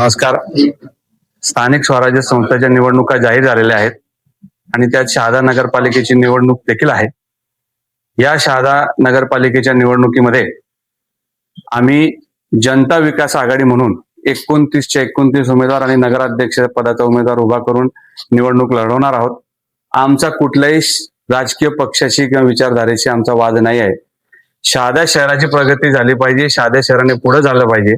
नमस्कार. स्थानिक स्वराज्य संस्थेच्या निवडणुका जाहीर झालेल्या आहेत आणि त्यात शहादा नगरपालिकेची निवडणूक देखील आहे. या शहादा नगरपालिकेच्या निवडणुकीमध्ये आम्ही जनता विकास आघाडी म्हणून एकोणतीसच्या एकोणतीस उमेदवार आणि नगराध्यक्ष पदाचा उमेदवार उभा करून निवडणूक लढवणार आहोत. आमचा कुठल्याही राजकीय पक्षाशी किंवा विचारधारेशी आमचा वाद नाही आहे. शहादा शहराची प्रगती झाली पाहिजे शहादा शहराने पुढे झालं पाहिजे.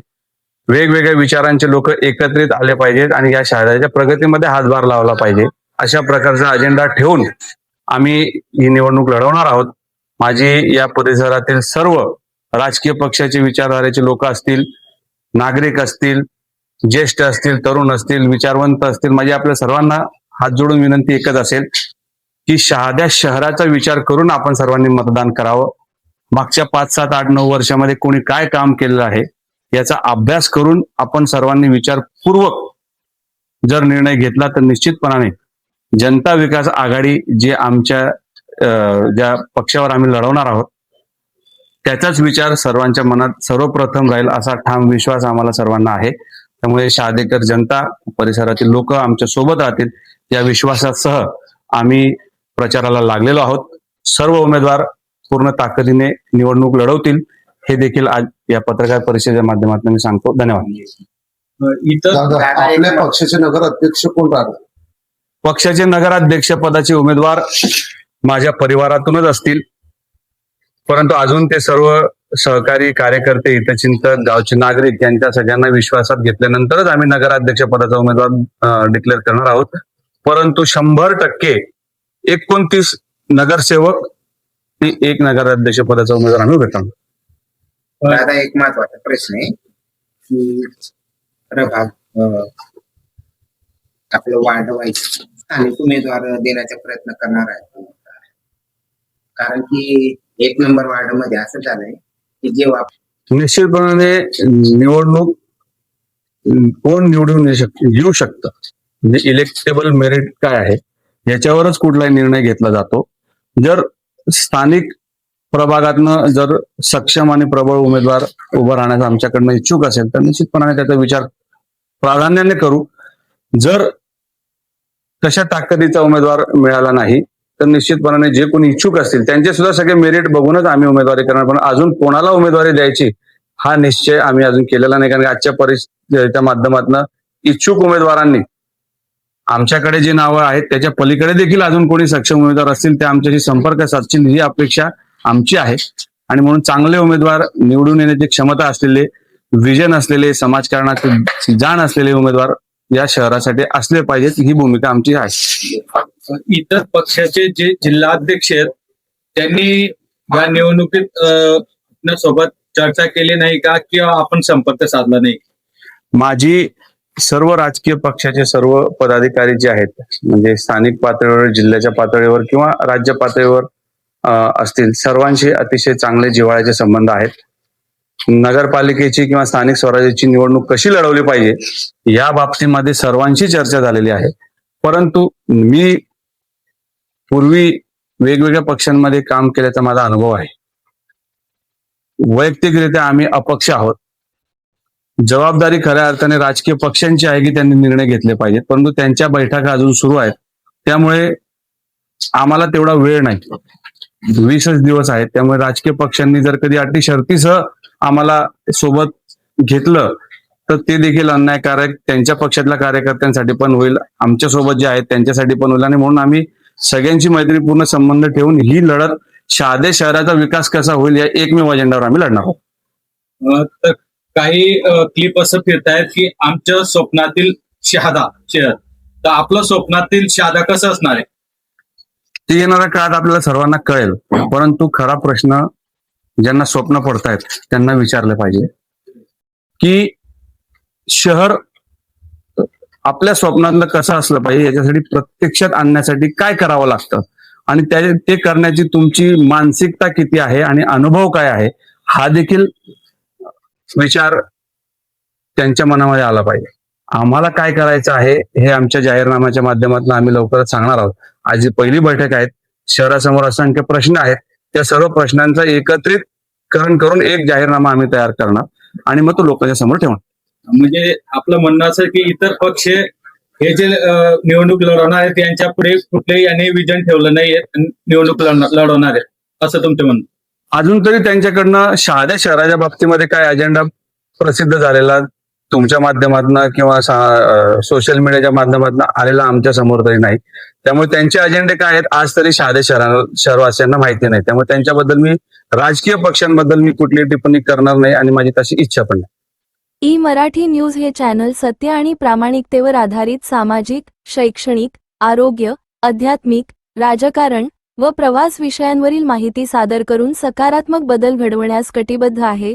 वेगवेगळ्या विचारांचे लोक एकत्रित आले पाहिजेत आणि या शहराच्या प्रगतीमध्ये हातभार लावला पाहिजे. अशा प्रकारचा अजेंडा ठेवून आम्ही ही निवडणूक लढवणार आहोत. माझी या परिसरातील सर्व राजकीय पक्षाचे विचारधारेचे लोक असतील नागरिक असतील ज्येष्ठ असतील तरुण असतील विचारवंत असतील माझी आपल्या सर्वांना हात जोडून विनंती एकच असेल की शहाद्या शहराचा विचार करून आपण सर्वांनी मतदान करावं. मागच्या पाच सात आठ नऊ वर्षामध्ये कोणी काय काम केलेलं आहे? याचा अभ्यास करून आपण सर्वांनी विचारपूर्वक जर निर्णय घेतला तर निश्चितपणाने जनता विकास आघाडी जे आमच्या ज्या पक्षावर आम्ही लढवणार आहोत त्याचाच विचार सर्वांच्या मनात सर्वप्रथम राहील असा ठाम विश्वास आम्हाला सर्वांना आहे. त्यामुळे शहादेकर जनता परिसरातील लोक आमच्यासोबत राहतील. या विश्वासासह आम्ही प्रचाराला लागलेलो आहोत. सर्व उमेदवार पूर्ण ताकदीने निवडणूक लढवतील. हे देखील आज या पत्रकार परिषदेच्या माध्यमातून मी सांगतो. धन्यवाद. इथं दादा आपल्या पक्षाचे नगर अध्यक्ष कोण राहणार? पक्षाचे नगराध्यक्ष पदाचे उमेदवार माझ्या परिवारातूनच असतील. परंतु अजून ते सर्व सहकारी कार्यकर्ते हितचिंतक गावचे नागरिक यांच्या सगळ्यांना विश्वासात घेतल्यानंतरच आम्ही नगराध्यक्ष पदाचा उमेदवार डिक्लेअर करणार आहोत. परंतु शंभर टक्के एकोणतीस नगरसेवक आणि एक नगराध्यक्ष पदाचा उमेदवार आम्ही उभे करणार दादा एक महत्त्वाचा प्रश्न आहे की प्रभाग आपलं वाईज स्थानिक उमेदवार देण्याचा प्रयत्न करणार आहे. कारण की एक नंबर वार्डमध्ये असं झालंय की जेव्हा निश्चितपणाने निवडणूक कोण निवडून येऊ शकतं? म्हणजे इलेक्टेबल मेरिट काय आहे? याच्यावरच कुठलाही निर्णय घेतला जातो. जर स्थानिक प्रभागातनं जर सक्षम आणि प्रबळ उमेदवार उभं राहण्याचा आमच्याकडनं इच्छुक असेल तर निश्चितपणाने त्याचा विचार प्राधान्याने करू. जर तशा ताकदीचा उमेदवार मिळाला नाही तर निश्चितपणाने जे कोणी इच्छुक असतील त्यांचे सुद्धा सगळे मेरिट बघूनच आम्ही उमेदवारी करणार पण अजून कोणाला उमेदवारी द्यायची हा निश्चय आम्ही अजून केलेला नाही कारण आजच्या परिस्थितीच्या माध्यमातून इच्छुक उमेदवारांनी आमच्याकडे जी नावं आहेत त्याच्या पलीकडे देखील अजून कोणी सक्षम उमेदवार असतील ते आमच्याशी संपर्क साधतील ही अपेक्षा आमची आहे. आणि म्हणून चांगले उमेदवार निवडून येण्याची क्षमता असलेले विजन असलेले समाजकारणाची जाण असलेले उमेदवार या शहरासाठी असले पाहिजेत ही भूमिका आमची आहे. इतर पक्षाचे जे जिल्हाध्यक्ष आहेत त्यांनी या निवडणुकीत सोबत चर्चा केली नाही का किंवा आपण संपर्क साधला नाही? माझी सर्व राजकीय पक्षाचे सर्व पदाधिकारी जे आहेत म्हणजे स्थानिक पातळीवर जिल्ह्याच्या पातळीवर किंवा राज्य पातळीवर असतील. सर्वांशी अतिशय चांगले जिव्हाळ्याचे संबंध आहेत. नगरपालिकेची किंवा स्थानिक स्वराज्याची निवडणूक कशी लढवली पाहिजे या बाबतीमध्ये सर्वांशी चर्चा झालेली आहे. परंतु मी पूर्वी वेगवेगळ्या पक्षांमध्ये काम केल्याचा माझा अनुभव आहे. वैयक्तिकरित्या आम्ही अपक्ष आहोत. जबाबदारी खऱ्या अर्थाने राजकीय पक्षांची आहे की त्यांनी निर्णय घेतले पाहिजेत परंतु त्यांच्या बैठका अजून सुरू आहेत. त्यामुळे आम्हाला तेवढा वेळ नाही. वीसच दिवस आहेत. त्यामुळे राजकीय पक्षांनी जर कधी अटी शर्तीसह आम्हाला सोबत घेतलं तर ते देखील अन्यायकारक त्यांच्या पक्षातल्या कार्यकर्त्यांसाठी पण होईल. आमच्यासोबत जे आहेत त्यांच्यासाठी पण होईल. आणि म्हणून आम्ही सगळ्यांची मैत्रीपूर्ण संबंध ठेवून ही लढत शहादे शहराचा विकास कसा होईल या एकमेव अजेंडावर आम्ही लढणार आहोत. काही क्लिप असं फिरतायत की आमच्या स्वप्नातील शहादा शहर तर आपलं स्वप्नातील शहादा कसं असणार आहे? ते येणाऱ्या काळात आपल्याला सर्वांना कळेल. परंतु खरा प्रश्न ज्यांना स्वप्न पडतायत त्यांना विचारले पाहिजे की शहर आपल्या स्वप्नातलं कसं असलं पाहिजे याच्यासाठी प्रत्यक्षात आणण्यासाठी काय करावं लागतं? आणि त्या ते करण्याची तुमची मानसिकता किती आहे आणि अनुभव काय आहे हा देखील विचार त्यांच्या मनामध्ये आला पाहिजे. आम्हाला काय करायचं आहे हे आमच्या जाहीरनाम्याच्या माध्यमातून आम्ही लवकरच सांगणार आहोत. आज जी पहिली बैठक आहे शहरासमोर असंख्य प्रश्न आहेत. त्या सर्व प्रश्नांचा एकत्रित करण करून एक जाहीरनामा आम्ही तयार करणार. आणि मग तो लोकांच्या समोर ठेवणार. म्हणजे आपलं म्हणणं असं की इतर पक्ष हे जे निवडणूक लढवणार आहेत यांच्या पुढे कुठलेही यांनी विजन ठेवलं नाहीये निवडणूक लढ- लढवणार आहेत. असं तुमचं म्हणणं? अजून तरी त्यांच्याकडनं शहाद्या शहराच्या बाबतीमध्ये काय अजेंडा प्रसिद्ध झालेला तुमच्या माध्यमातून किंवा सोशल मीडियाच्या माध्यमातून आलेला आमच्यासमोर तरी नाही. त्यामुळे त्यांचे अजेंडे काय आहेत आज तरी शहादे शहरा शहरवासियांना माहिती नाही. त्यामुळे त्यांच्याबद्दल मी राजकीय पक्षांबद्दल मी कुठली टिप्पणी करणार नाही आणि माझी तशी इच्छा पण नाही. ई मराठी न्यूज हे चॅनल सत्य आणि प्रामाणिकतेवर आधारित सामाजिक शैक्षणिक आरोग्य आध्यात्मिक राजकारण व प्रवास विषयांवरील माहिती सादर करून सकारात्मक बदल घडवण्यास कटिबद्ध आहे